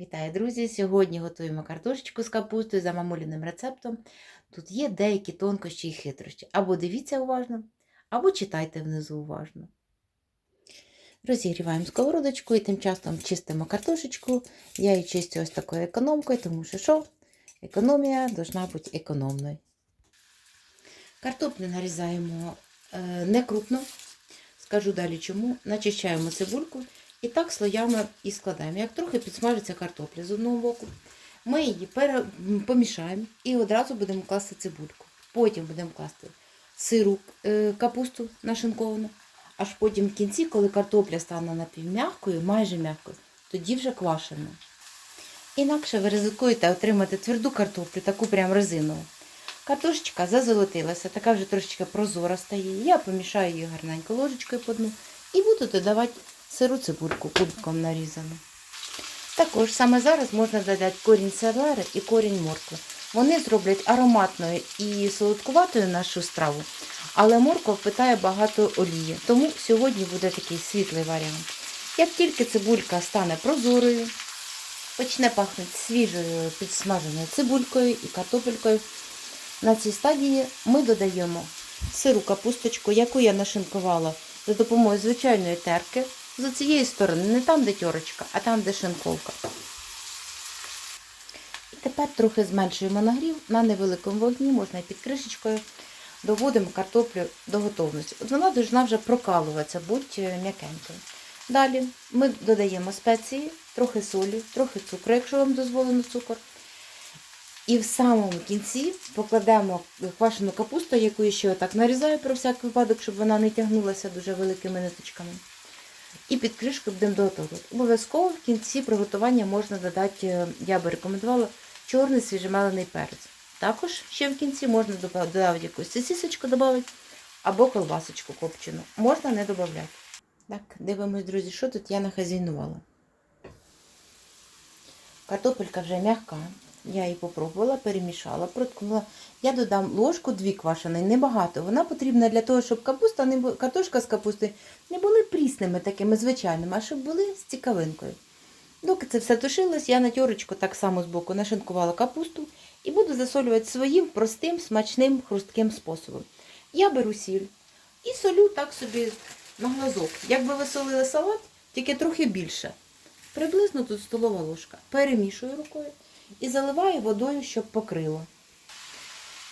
Вітаю, друзі! Сьогодні готуємо картошечку з капустою за мамуліним рецептом. Тут є деякі тонкощі і хитрощі. Або дивіться уважно, або читайте внизу уважно. Розігріваємо сковородочку і тим часом чистимо картошечку. Я її чистю ось такою економкою, тому що що? Економія должна бути економною. Картоплю нарізаємо е, не крупно. Скажу далі чому. Начищаємо цибульку. І так слоями і складаємо. Як трохи підсмажиться картопля з одного боку, ми її помішаємо і одразу будемо класти цибульку. Потім будемо класти сиру е, капусту нашинковану. Аж потім в кінці, коли картопля стане напівм'якою, майже м'якою, тоді вже квашено. Інакше ви ризикуєте отримати тверду картоплю, таку прям резинову. Картошечка зазолотилася, така вже трошечки прозора стає. Я помішаю її гарненько ложечкою по дну і буду додавати сиру цибульку кубиком нарізану. Також саме зараз можна додати корінь селери і корінь моркви. Вони зроблять ароматною і солодкуватою нашу страву, але морква впитає багато олії, тому сьогодні буде такий світлий варіант. Як тільки цибулька стане прозорою, почне пахнути свіжою підсмаженою цибулькою і картопелькою, на цій стадії ми додаємо сиру капусточку, яку я нашинкувала за допомогою звичайної терки з цієї сторони, не там, де тьорочка, а там, де шинковка. І тепер трохи зменшуємо нагрів на невеликому вогні, можна і під кришечкою. Доводимо картоплю до готовності. От вона повинна вже прокалуватися, будь м'якенькою. Далі ми додаємо спеції, трохи солі, трохи цукру, якщо вам дозволено цукор. І в самому кінці покладемо квашену капусту, яку я ще отак нарізаю про всяк випадок, щоб вона не тягнулася дуже великими ниточками. І під кришкою будемо доготовувати. Обов'язково в кінці приготування можна додати, е, я би рекомендувала, чорний свіжемелений перець. Також ще в кінці можна додати якусь сосисочку додати або колбасочку копчену. Можна не додати. Так, дивимось, друзі, що тут я нахазяйнувала. Картопелька вже м'яка. Я її попробувала, перемішала, проткнула. Я додам ложку дві квашеної, небагато. Вона потрібна для того, щоб капуста не бу- картошка з капустою не були прісними, такими звичайними, а щоб були з цікавинкою. Доки це все тушилось, я на тьорочку так само збоку нашинкувала капусту і буду засолювати своїм простим, смачним, хрустким способом. Я беру сіль і солю так собі на глазок. Якби ви солили салат, тільки трохи більше. Приблизно тут столова ложка. Перемішую рукою і заливаю водою, щоб покрило.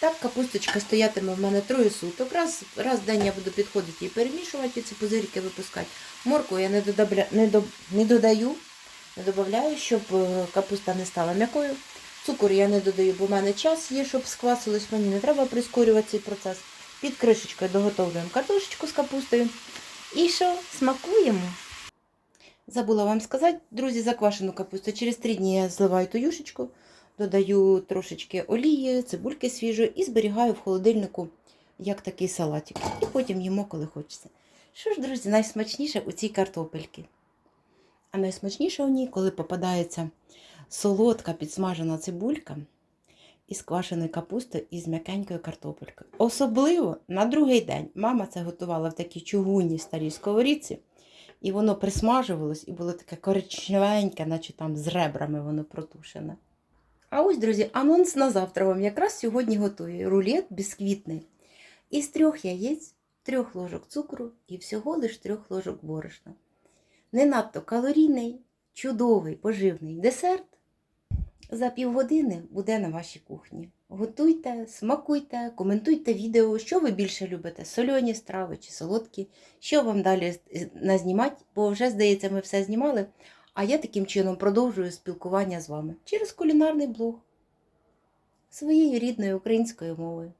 Так капусточка стоятиме в мене троє суток. Раз, раз в день я буду підходити і перемішувати, ці пузирики випускати. Морку я не, додабля, не, до, не додаю, не додаю, щоб е, капуста не стала м'якою. Цукор я не додаю, бо в мене час є, щоб сквасилось. Мені не треба прискорювати цей процес. Під кришечкою доготовлюємо картошечку з капустою. І що, смакуємо? Забула вам сказати, друзі, заквашену капусту. Через три дні я зливаю ту юшечку, додаю трошечки олії, цибульки свіжої і зберігаю в холодильнику як такий салатик. І потім їмо, коли хочеться. Що ж, друзі, найсмачніше у цій картопельки? А найсмачніше у ній, коли попадається солодка підсмажена цибулька із квашеною капустою і з м'якенькою картопелькою. Особливо на другий день мама це готувала в такій чугунній старій сковорідці. І воно присмажувалось і було таке коричневеньке, наче там з ребрами воно протушене. А ось, друзі, анонс на завтра вам якраз сьогодні готую рулет бісквітний. Із трьох яєць, трьох ложок цукру і всього лиш трьох ложок борошна. Не надто калорійний, чудовий поживний десерт. За півгодини буде на вашій кухні. Готуйте, смакуйте, коментуйте відео, що ви більше любите: сольоні страви чи солодкі, що вам далі е, назнімати, бо вже, здається, ми все знімали. А я таким чином продовжую спілкування з вами через кулінарний блог своєю рідною українською мовою.